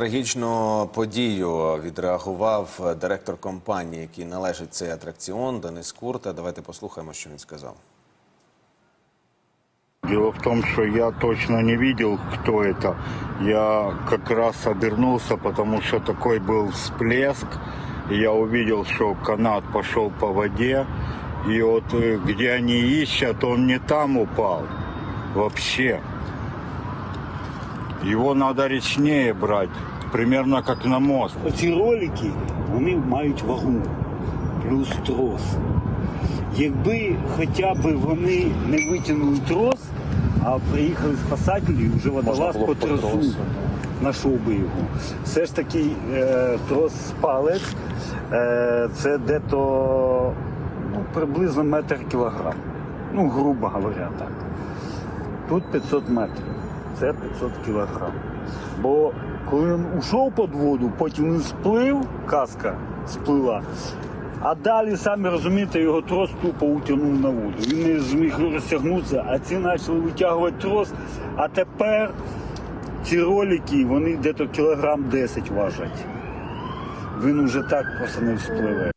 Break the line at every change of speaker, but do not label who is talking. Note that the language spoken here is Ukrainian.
Трагічну подію відреагував директор компанії, який належить цей атракціон, Денис Курта. Давайте послухаємо, що він сказав.
Дело в том, что я точно не видел, кто это. Я как раз обернулся, потому что такой был всплеск. И я увидел, что канат пошел по воде. И вот э, где они ищут, он не там упал. Вообще. Его надо речнее брать. Примерно как на мост.
Оці ролики вони мають вагу плюс трос. Якби хоча б вони не витягнули трос, а приїхали спасателі, і вже водолаз по тросу знайшов би його. Все ж таки е, трос палець е, це дето ну, приблизно метр кілограм. Ну, грубо говоря, так. Тут 500 метрів. Це 500 кілограм. Бо коли він ушов під воду, потім він сплив, каска сплила. А далі, самі розумієте, його трос тупо утягнув на воду. Він не зміг розтягнутися, а ці почали витягувати трос. А тепер ці ролики, вони десь кілограм 10 важать. Він уже так просто не вспливе.